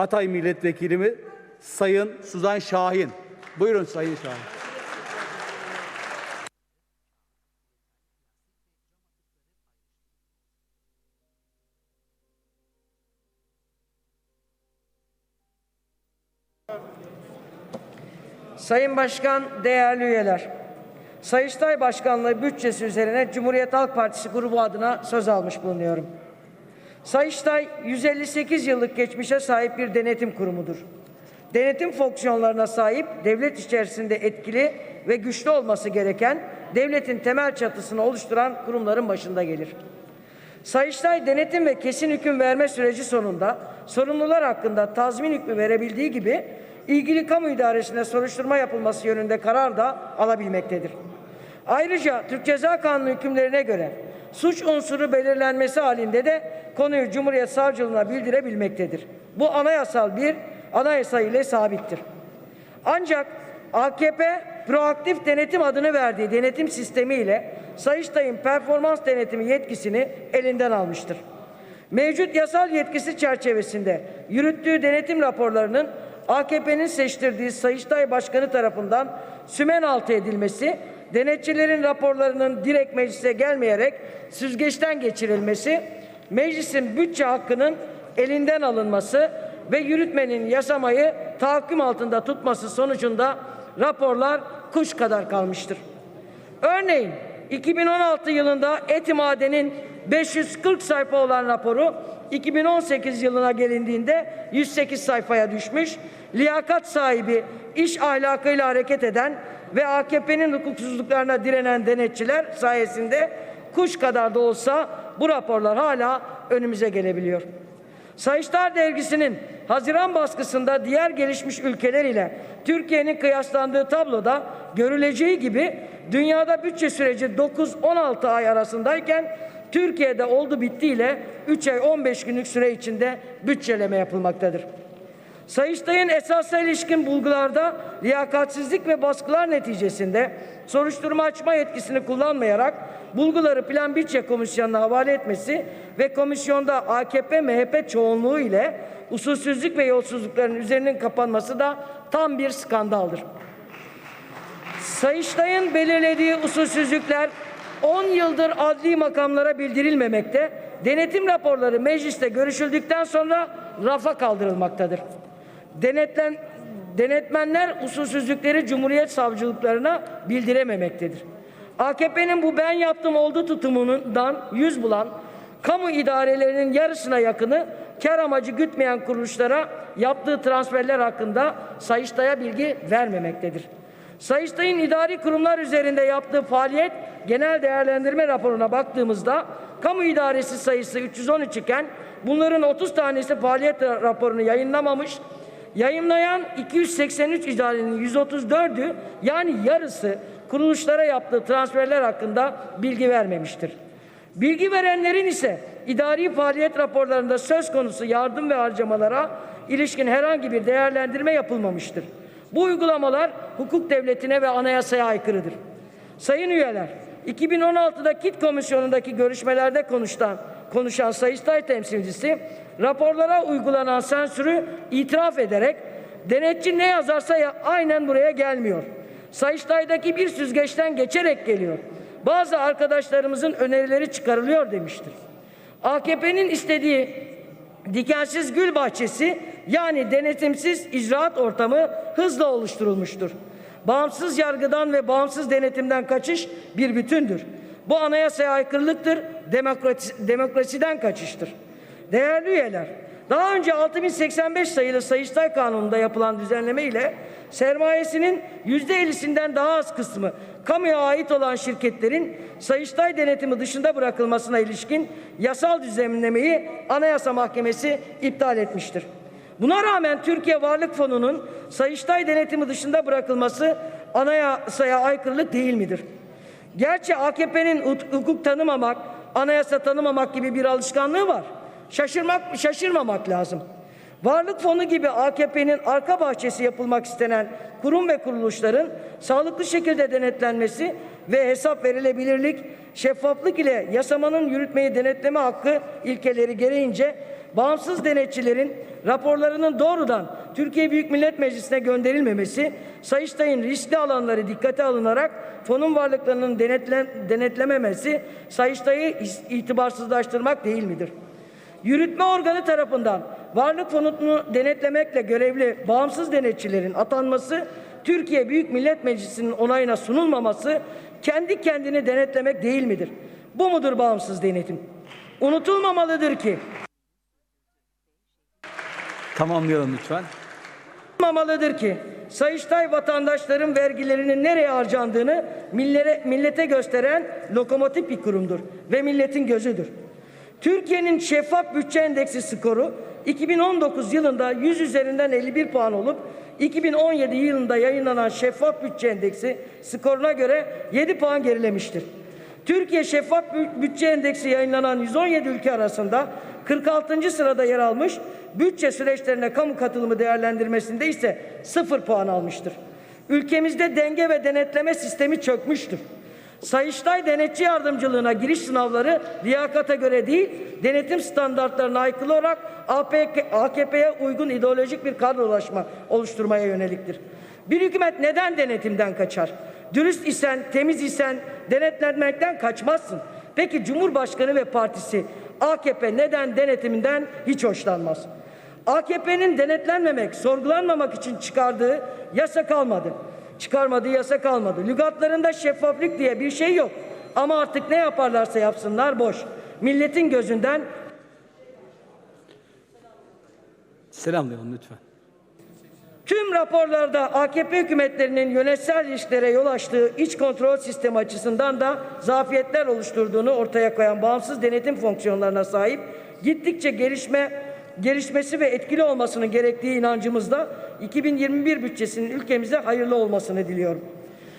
Hatay Milletvekilimi Sayın Suzan Şahin. Buyurun Sayın Şahin. Sayın Başkan, değerli üyeler. Sayıştay Başkanlığı bütçesi üzerine Cumhuriyet Halk Partisi grubu adına söz almış bulunuyorum. Sayıştay 158 yıllık geçmişe sahip bir denetim kurumudur. Denetim fonksiyonlarına sahip, devlet içerisinde etkili ve güçlü olması gereken devletin temel çatısını oluşturan kurumların başında gelir. Sayıştay denetim ve kesin hüküm verme süreci sonunda sorumlular hakkında tazmin hükmü verebildiği gibi ilgili kamu idaresine soruşturma yapılması yönünde karar da alabilmektedir. Ayrıca Türk Ceza Kanunu hükümlerine göre suç unsuru belirlenmesi halinde de konuyu Cumhuriyet Savcılığına bildirebilmektedir. Bu anayasal bir anayasa ile sabittir. Ancak AKP proaktif denetim adını verdiği denetim sistemiyle Sayıştay'ın performans denetimi yetkisini elinden almıştır. Mevcut yasal yetkisi çerçevesinde yürüttüğü denetim raporlarının AKP'nin seçtirdiği Sayıştay Başkanı tarafından sümen altı edilmesi, denetçilerin raporlarının direkt meclise gelmeyerek süzgeçten geçirilmesi, meclisin bütçe hakkının elinden alınması ve yürütmenin yasamayı tahakküm altında tutması sonucunda raporlar kuş kadar kalmıştır. Örneğin 2016 yılında Etimade'nin 540 sayfa olan raporu 2018 yılına gelindiğinde 108 sayfaya düşmüş. Liyakat sahibi, iş ahlakıyla hareket eden ve AKP'nin hukuksuzluklarına direnen denetçiler sayesinde kuş kadar da olsa bu raporlar hala önümüze gelebiliyor. Sayıştay dergisinin Haziran baskısında diğer gelişmiş ülkeler ile Türkiye'nin kıyaslandığı tabloda görüleceği gibi dünyada bütçe süreci 9-16 ay arasındayken Türkiye'de oldu bittiyle 3 ay 15 günlük süre içinde bütçeleme yapılmaktadır. Sayıştay'ın esasa ilişkin bulgularda liyakatsizlik ve baskılar neticesinde soruşturma açma yetkisini kullanmayarak bulguları Plan Bütçe Komisyonu'na havale etmesi ve komisyonda AKP MHP çoğunluğu ile usulsüzlük ve yolsuzlukların üzerinin kapanması da tam bir skandaldır. Sayıştay'ın belirlediği usulsüzlükler 10 yıldır adli makamlara bildirilmemekte, denetim raporları mecliste görüşüldükten sonra rafa kaldırılmaktadır. Denetlen, denetmenler usulsüzlükleri Cumhuriyet savcılıklarına bildirememektedir. AKP'nin bu ben yaptım oldu tutumundan yüz bulan kamu idarelerinin yarısına yakını kar amacı gütmeyen kuruluşlara yaptığı transferler hakkında Sayıştay'a bilgi vermemektedir. Sayıştay'ın idari kurumlar üzerinde yaptığı faaliyet genel değerlendirme raporuna baktığımızda kamu idaresi sayısı 313 iken bunların 30 tanesi faaliyet raporunu yayınlamamış, yayınlayan 283 idarenin 134'ü yani yarısı kuruluşlara yaptığı transferler hakkında bilgi vermemiştir. Bilgi verenlerin ise idari faaliyet raporlarında söz konusu yardım ve harcamalara ilişkin herhangi bir değerlendirme yapılmamıştır. Bu uygulamalar hukuk devletine ve anayasaya aykırıdır. Sayın üyeler, 2016'da KİT komisyonundaki görüşmelerde konuşan, konuşan Sayıştay temsilcisi raporlara uygulanan sensürü itiraf ederek denetçi ne yazarsa ya, aynen buraya gelmiyor. Sayıştay'daki bir süzgeçten geçerek geliyor. Bazı arkadaşlarımızın önerileri çıkarılıyor demiştir. AKP'nin istediği dikensiz gül bahçesi yani denetimsiz icraat ortamı hızla oluşturulmuştur. Bağımsız yargıdan ve bağımsız denetimden kaçış bir bütündür. Bu anayasaya aykırılıktır, demokrasi, demokrasiden kaçıştır. Değerli üyeler, daha önce 6085 sayılı Sayıştay Kanunu'nda yapılan düzenleme ile sermayesinin yüzde 50'sinden daha az kısmı kamuya ait olan şirketlerin Sayıştay denetimi dışında bırakılmasına ilişkin yasal düzenlemeyi Anayasa Mahkemesi iptal etmiştir. Buna rağmen Türkiye Varlık Fonu'nun Sayıştay denetimi dışında bırakılması anayasaya aykırılık değil midir? Gerçi AKP'nin hukuk tanımamak, anayasa tanımamak gibi bir alışkanlığı var. Şaşırmak, şaşırmamak lazım. Varlık fonu gibi AKP'nin arka bahçesi yapılmak istenen kurum ve kuruluşların sağlıklı şekilde denetlenmesi ve hesap verilebilirlik, şeffaflık ile yasamanın yürütmeyi denetleme hakkı ilkeleri gereğince bağımsız denetçilerin raporlarının doğrudan Türkiye Büyük Millet Meclisi'ne gönderilmemesi, Sayıştay'ın riskli alanları dikkate alınarak fonun varlıklarının denetle, denetlememesi Sayıştay'ı itibarsızlaştırmak değil midir? Yürütme organı tarafından varlık fonunu denetlemekle görevli bağımsız denetçilerin atanması, Türkiye Büyük Millet Meclisi'nin onayına sunulmaması kendi kendini denetlemek değil midir? Bu mudur bağımsız denetim? Unutulmamalıdır ki Tamamlayalım lütfen. Unutulmamalıdır ki Sayıştay vatandaşların vergilerinin nereye harcandığını millere, millete gösteren lokomotif bir kurumdur ve milletin gözüdür. Türkiye'nin şeffaf bütçe endeksi skoru 2019 yılında 100 üzerinden 51 puan olup 2017 yılında yayınlanan şeffaf bütçe endeksi skoruna göre 7 puan gerilemiştir. Türkiye Şeffaf Bü- Bütçe Endeksi yayınlanan 117 ülke arasında 46. sırada yer almış, bütçe süreçlerine kamu katılımı değerlendirmesinde ise 0 puan almıştır. Ülkemizde denge ve denetleme sistemi çökmüştür. Sayıştay denetçi yardımcılığına giriş sınavları liyakata göre değil, denetim standartlarına aykırı olarak AKP'ye uygun ideolojik bir kadrolaşma oluşturmaya yöneliktir. Bir hükümet neden denetimden kaçar? Dürüst isen, temiz isen denetlenmekten kaçmazsın. Peki Cumhurbaşkanı ve partisi AKP neden denetiminden hiç hoşlanmaz? AKP'nin denetlenmemek, sorgulanmamak için çıkardığı yasa kalmadı. Çıkarmadığı yasa kalmadı. Lügatlarında şeffaflık diye bir şey yok. Ama artık ne yaparlarsa yapsınlar boş. Milletin gözünden Selamlayalım lütfen. Tüm raporlarda AKP hükümetlerinin yönetsel ilişkilere yol açtığı iç kontrol sistemi açısından da zafiyetler oluşturduğunu ortaya koyan bağımsız denetim fonksiyonlarına sahip gittikçe gelişme gelişmesi ve etkili olmasının gerektiği inancımızda 2021 bütçesinin ülkemize hayırlı olmasını diliyorum.